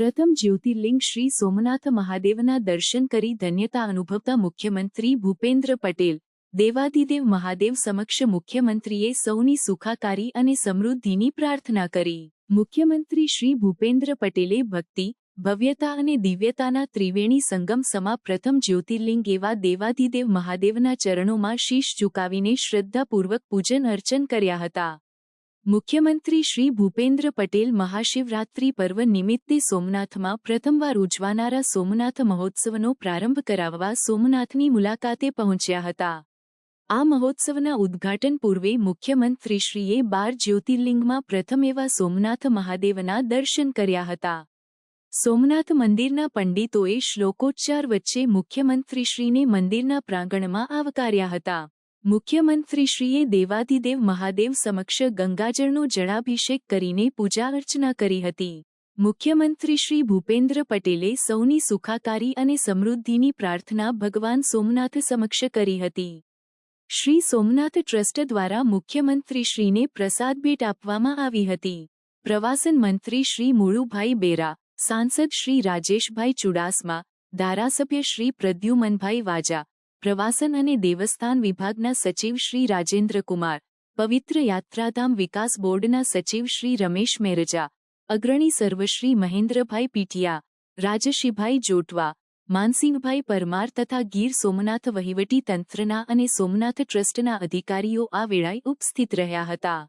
પ્રથમ જ્યોતિર્લિંગ શ્રી સોમનાથ મહાદેવના દર્શન કરી ધન્યતા અનુભવતા મુખ્યમંત્રી ભૂપેન્દ્ર પટેલ, દેવાદિદેવ મહાદેવ સમક્ષ મુખ્યમંત્રીએ સૌની સુખાકારી અને સમૃદ્ધિની પ્રાર્થના કરી. મુખ્યમંત્રી શ્રી ભૂપેન્દ્ર પટેલે ભક્તિ, ભવ્યતા અને દિવ્યતાના ત્રિવેણી સંગમ સમા પ્રથમ જ્યોતિર્લિંગ એવા દેવાધિદેવ મહાદેવના ચરણોમાં શીશ ઝુકાવીને શ્રદ્ધાપૂર્વક પૂજન અર્ચન કર્યા હતા. મુખ્યમંત્રી શ્રી ભૂપેન્દ્ર પટેલ મહાશિવરાત્રી પર્વ નિમિત્તે સોમનાથમાં પ્રથમવાર ઉજવાનારા સોમનાથ મહોત્સવનો પ્રારંભ કરાવવા સોમનાથની મુલાકાતે પહોંચ્યા હતા. આ મહોત્સવના ઉદ્ઘાટન પૂર્વે મુખ્યમંત્રીશ્રીએ બાર જ્યોતિર્લિંગમાં પ્રથમ એવા સોમનાથ મહાદેવના દર્શન કર્યા હતા. સોમનાથ મંદિરના પંડિતોએ શ્લોકોચ્ચાર વચ્ચે મુખ્યમંત્રીશ્રીને મંદિરના પ્રાંગણમાં આવકાર્યા હતા. મુખ્યમંત્રીશ્રીએ દેવાધિદેવ મહાદેવ સમક્ષ ગંગાજળનો જળાભિષેક કરીને પૂજા અર્ચના કરી હતી. મુખ્યમંત્રી શ્રી ભૂપેન્દ્ર પટેલે સૌની સુખાકારી અને સમૃદ્ધિની પ્રાર્થના ભગવાન સોમનાથ સમક્ષ કરી હતી. શ્રી સોમનાથ ટ્રસ્ટ દ્વારા મુખ્યમંત્રીશ્રીને પ્રસાદ ભેટ આપવામાં આવી હતી. પ્રવાસન મંત્રી શ્રી મુળુભાઈ બેરા, સાંસદ શ્રી રાજેશભાઈ ચુડાસમા, ધારાસભ્ય શ્રી પ્રદ્યુમનભાઈ વાજા પ્રવાસન અને દેવસ્થાન વિભાગના સચિવ શ્રી રાજેન્દ્રકુમાર પવિત્ર યાત્રાધામ વિકાસ બોર્ડના સચિવ શ્રી રમેશ મેરજા, અગ્રણી સર્વશ્રી મહેન્દ્રભાઈ પીઠિયા રાજશીભાઈ જોટવા, માનસિંહભાઈ પરમાર તથા ગીર સોમનાથ વહીવટી તંત્રના અને સોમનાથ ટ્રસ્ટના અધિકારીઓ આ વેળાએ ઉપસ્થિત રહ્યા હતા.